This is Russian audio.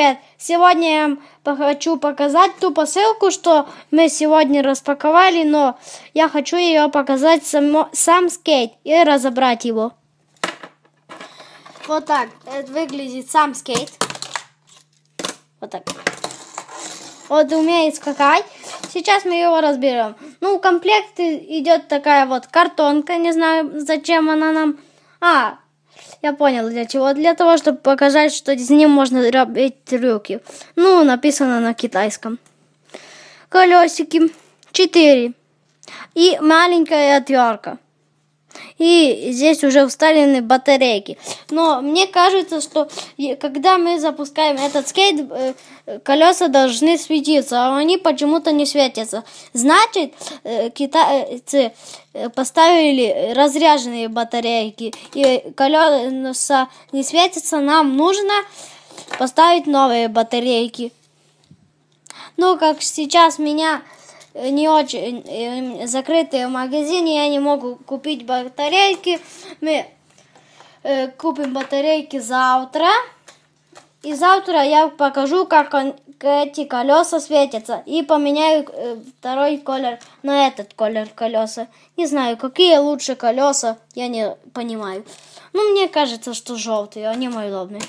привет! Сегодня я хочу показать ту посылку, что мы сегодня распаковали, но я хочу ее показать само, сам скейт и разобрать его. Вот так это выглядит сам скейт. Вот так. Вот умеет скакать. Сейчас мы его разберем. Ну, в комплекте идет такая вот картонка, не знаю, зачем она нам. А, я понял для чего. Для того, чтобы показать, что с ним можно робить трюки. Ну, написано на китайском. Колесики 4. И маленькая отвертка. И здесь уже вставлены батарейки. Но мне кажется, что когда мы запускаем этот скейт, э, колеса должны светиться, а они почему-то не светятся. Значит, э, китайцы э, поставили разряженные батарейки, и колеса не светятся, нам нужно поставить новые батарейки. Ну, как сейчас меня не очень э, закрытые в магазине, я не могу купить батарейки. Мы э, купим батарейки завтра. И завтра я покажу, как он, эти колеса светятся. И поменяю э, второй колер на этот колер колеса. Не знаю, какие лучше колеса, я не понимаю. Ну, мне кажется, что желтые, они мои удобные.